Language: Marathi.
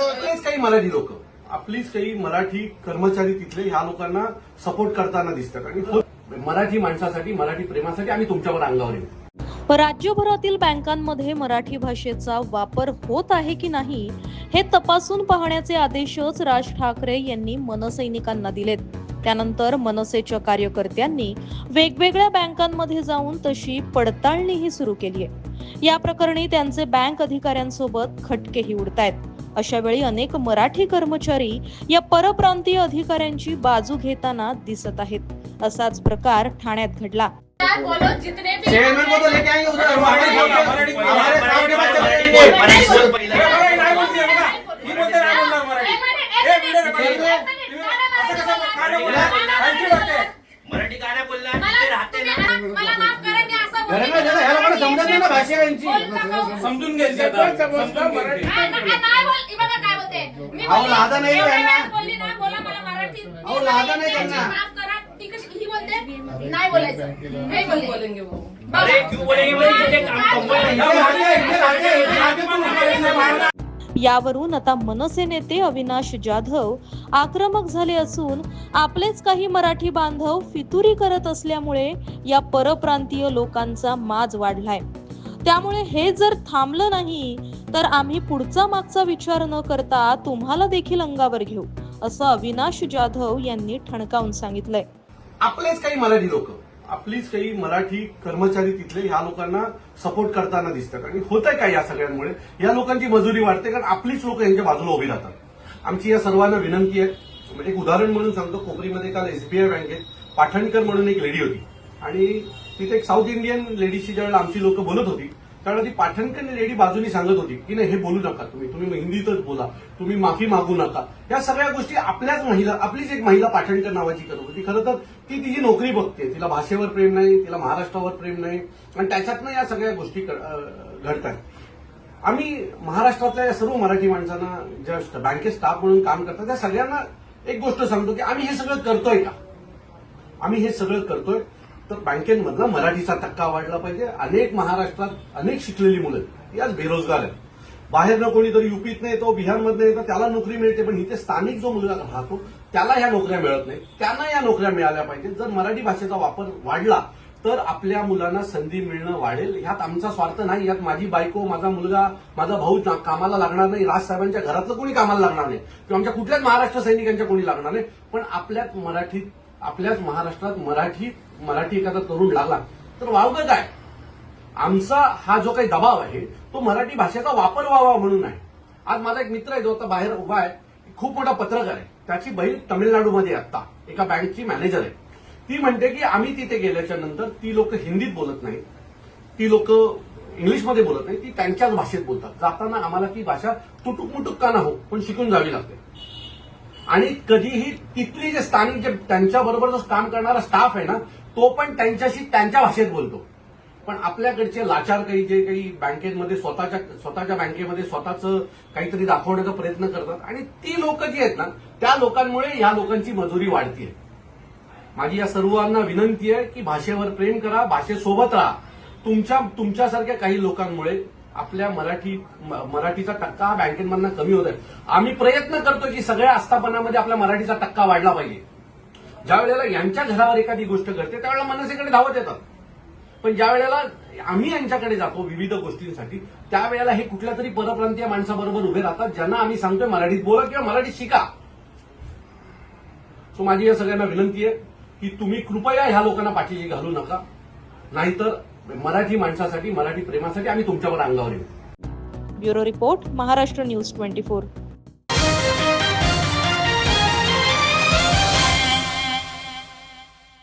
आपलेच काही मराठी लोक. आपलीच काही मराठी कर्मचारी तिथले ह्या लोकांना सपोर्ट करताना दिसतात. आणि मराठी माणसासाठी मराठी प्रेमासाठी आम्ही तुमच्यावर अंगावर येऊ. राज्यभरातील बँकांमध्ये मराठी भाषेचा वापर होत आहे की नाही हे तपासून पाहण्याचे आदेशच राज ठाकरे यांनी मनसैनिकांना दिलेत. त्यानंतर मनसेच्या कार्यकर्त्यांनी वेगवेगळ्या बँकांमध्ये जाऊन तशी पडताळणीही सुरू केली आहे. या प्रकरणी त्यांचे बँक अधिकाऱ्यांसोबत खटकेही उडतायत. अशा वेळी अनेक मराठी कर्मचारी या परप्रांतीय अधिकाऱ्यांची बाजू घेताना दिसत आहेत. असाच प्रकार ठाण्यात घडला. मराठी काय राहते ना तुम्ही मला माफ करा मी असं बोलले. घराला गेलं, ह्या लोकांना समजत नाही ना भाषा यांची. बोलू नका. समजून घ्यायचं आता. समजून घ्यायचं. काय नका नाही बोल बघा काय बोलते? मी अहो, बोलली, लादा नाही एवढ्या त्यांना. वेळात बोलली ना बोला मला मराठी. अहो, लादा नाही त्यांना. माफ करा. ती कशी ही बोलते? नाही बोलायचं. नाही बोलेंगे अरे क्यों बोलेंगे बोले तिथे काम कंपनी या मागे, इथे राहते, इथे राहते पण मराठीचं बाहेर यावरून आता मनसे नेते अविनाश जाधव आक्रमक झाले असून आपलेच काही मराठी बांधव फितुरी करत असल्यामुळे या परप्रांतीय लोकांचा माज वाढलाय. त्यामुळे हे जर थांबलं नाही तर आम्ही पुढचा मागचा विचार न करता तुम्हाला देखील अंगावर घेऊ असं अविनाश जाधव यांनी ठणकावून सांगितलंय. आपलेच काही मराठी लोक आपलीच काही मराठी कर्मचारी तिथले ह्या लोकांना सपोर्ट करताना दिसतात. आणि होत आहे काय या सगळ्यांमुळे? या लोकांची मजुरी वाढते कारण आपलीच लोक यांच्या बाजूला उभी राहतात. आमची या सर्वांना विनंती आहे. म्हणजे एक उदाहरण म्हणून सांगतो. कोपरीमध्ये काल एसबीआय बँकेत पाठणकर म्हणून एक लेडी होती. आणि तिथे एक साऊथ इंडियन लेडीजची ज्यावेळेला आमची लोक बोलत होती कारण ती पाठणकर लेडी बाजूनी सांगत होती की नाही हे बोलू नका तुम्ही तुम्ही हिंदीतच बोला तुम्ही माफी मागू नका. या सगळ्या गोष्टी आपल्याच महिला आपलीच एक महिला पाठणकर नावाची करत होती. खरं तर ती तिची नोकरी बघते तिला भाषेवर प्रेम नाही तिला महाराष्ट्रावर प्रेम नाही आणि त्याच्यातनं या सगळ्या गोष्टी घडत आहेत आम्ही महाराष्ट्रातल्या या सर्व मराठी माणसांना ज्या बँकेत स्टाफ म्हणून काम करतात त्या सगळ्यांना एक गोष्ट सांगतो की आम्ही हे सगळं करतोय का? आम्ही हे सगळं करतोय तर बँकेमधला मराठीचा टक्का वाढला पाहिजे. अनेक महाराष्ट्रात अनेक शिकलेली मुलं आहेत. ती आज बेरोजगार आहेत. बाहेरनं कोणीतरी युपीतनं येतो बिहारमधनं येतो त्याला नोकरी मिळते पण इथे स्थानिक जो मुलगा राहतो त्याला ह्या नोकऱ्या मिळत नाही. त्यांना या नोकऱ्या मिळाल्या पाहिजेत. जर मराठी भाषेचा वापर वाढला तर आपल्या मुलांना संधी मिळणं वाढेल. ह्यात आमचा स्वार्थ नाही. यात माझी बायको माझा मुलगा माझा भाऊ कामाला लागणार नाही. राजसाहेबांच्या घरातलं कोणी कामाला लागणार नाही. किंवा आमच्या कुठल्याच महाराष्ट्र सैनिकांच्या कोणी लागणार नाही. पण आपल्यात मराठीत आपल्याच महाराष्ट्रात मराठी मराठी एखादा तरुण लागला तर वावगं काय? आमचा हा जो काही दबाव आहे तो मराठी भाषेचा वापर व्हावा म्हणून आहे. आज माझा एक मित्र आहे जो आता बाहेर उभा आहे खूप मोठा पत्रकार आहे. त्याची बहीण तामिळनाडूमध्ये आता एका बँकची मॅनेजर आहे. ती म्हणते की आम्ही तिथे गेल्याच्यानंतर ती लोक हिंदीत बोलत नाहीत. ती लोक इंग्लिशमध्ये बोलत नाही ती त्यांच्याच भाषेत बोलतात. जाताना आम्हाला ती भाषा तुटुक मुटुक का ना हो पण शिकून जावी लागते. आणि कधीही तिथली जे स्थानिक जे त्यांच्याबरोबर जो काम करणारा स्टाफ आहे ना तो पण त्यांच्याशी त्यांच्या भाषेत बोलतो. पण आपल्याकडचे लाचार काही जे काही बँकेमध्ये स्वतःच्या स्वतःच्या बँकेमध्ये स्वतःचं काहीतरी दाखवण्याचा प्रयत्न करतात आणि ती लोक जी आहेत ना त्या लोकांमुळे या लोकांची मजुरी वाढतीये. माझी या सर्वांना विनंती आहे की भाषेवर प्रेम करा भाषेसोबत राहा. तुमच्या तुमच्यासारख्या काही लोकांमुळे आपल्या मराठी मराठीचा टक्का बँकेमधनं कमी होत आहे. आम्ही प्रयत्न करतो की सगळ्या आस्थापनामध्ये आपल्या मराठीचा टक्का वाढला पाहिजे. ज्या वेळेला यांच्या घरावर एखादी गोष्ट घडते त्यावेळेला मनसेकडे धावत येतात. पण ज्या वेळेला आम्ही यांच्याकडे जातो विविध गोष्टींसाठी त्यावेळेला हे कुठल्या तरी परप्रांतीय माणसाबरोबर उभे राहतात ज्यांना आम्ही सांगतोय मराठीत बोला किंवा मराठीत शिका. सो माझी या सगळ्यांना विनंती आहे की तुम्ही कृपया ह्या लोकांना पाठीशी घालू नका. नाहीतर मराठी माणसासाठी मराठी प्रेमासाठी आम्ही तुमच्यावर अंगावर येऊ. Bureau report Maharashtra news twenty four.